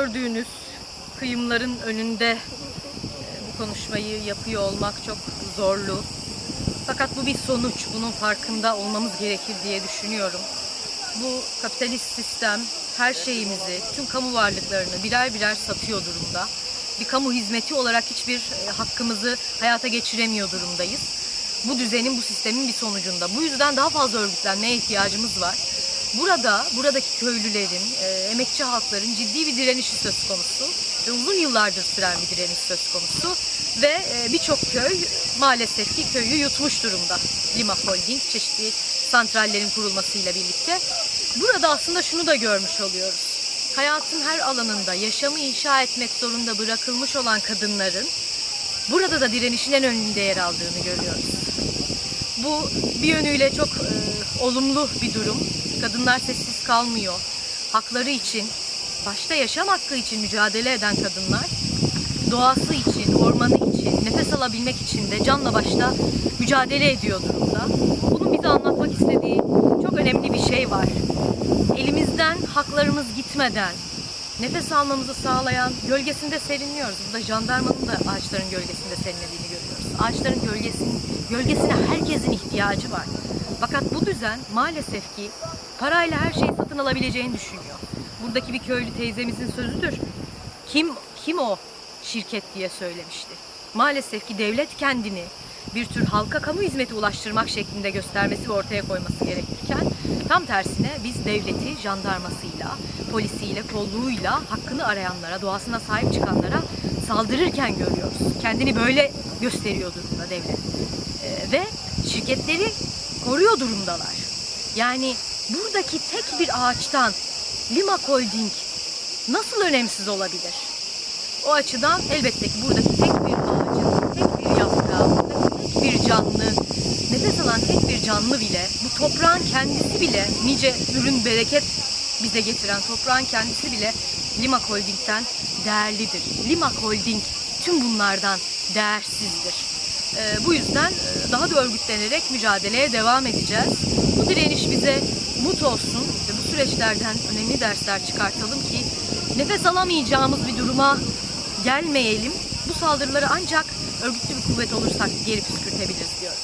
gördüğünüz kıyımların önünde e, bu konuşmayı yapıyor olmak çok zorlu. Fakat bu bir sonuç. Bunun farkında olmamız gerekir diye düşünüyorum. Bu kapitalist sistem her şeyimizi, tüm kamu varlıklarını birer birer satıyor durumda. Bir kamu hizmeti olarak hiçbir e, hakkımızı hayata geçiremiyor durumdayız. Bu düzenin, bu sistemin bir sonucunda. Bu yüzden daha fazla örgütlenmeye ihtiyacımız var. Burada, buradaki köylülerin, e, emekçi halkların ciddi bir direnişi söz konusu ve uzun yıllardır süren bir direniş söz konusu ve e, birçok köy maalesef ki köyü yutmuş durumda. Lima Holding çeşitli santrallerin kurulmasıyla birlikte. Burada aslında şunu da görmüş oluyoruz. Hayatın her alanında yaşamı inşa etmek zorunda bırakılmış olan kadınların burada da direnişin en önünde yer aldığını görüyoruz. Bu bir yönüyle çok e, olumlu bir durum. Kadınlar sessiz kalmıyor. Hakları için, başta yaşam hakkı için mücadele eden kadınlar, doğası için, ormanı için, nefes alabilmek için de canla başla mücadele ediyor durumda. Bunun bize anlatmak istediği çok önemli bir şey var. Elimizden haklarımız gitmeden nefes almamızı sağlayan gölgesinde serinliyoruz. Burada jandarmanın da ağaçların gölgesinde serinlediğini görüyoruz. Ağaçların gölgesinin, gölgesine herkesin ihtiyacı var. Fakat bu düzen maalesef ki parayla her şeyi satın alabileceğini düşünüyor. Buradaki bir köylü teyzemizin sözüdür. Kim kim o şirket diye söylemişti. Maalesef ki devlet kendini bir tür halka kamu hizmeti ulaştırmak şeklinde göstermesi ve ortaya koyması gerekirken tam tersine biz devleti jandarmasıyla, polisiyle, kolluğuyla hakkını arayanlara, doğasına sahip çıkanlara saldırırken görüyoruz. Kendini böyle gösteriyor durumda devlet. Ee, ve şirketleri koruyor durumdalar. Yani buradaki tek bir ağaçtan Lima Holding nasıl önemsiz olabilir? O açıdan elbette ki buradaki tek bir ağacın, tek bir yaprağı, tek bir canlı, nefes alan tek bir canlı bile, bu toprağın kendisi bile, nice ürün bereket bize getiren toprağın kendisi bile Lima Holding'den değerlidir. Lima Holding tüm bunlardan değersizdir. Ee, bu yüzden e, daha da örgütlenerek mücadeleye devam edeceğiz. Bu direniş bize umut olsun ve bu süreçlerden önemli dersler çıkartalım ki nefes alamayacağımız bir duruma gelmeyelim. Bu saldırıları ancak örgütlü bir kuvvet olursak geri püskürtebiliriz diyorum.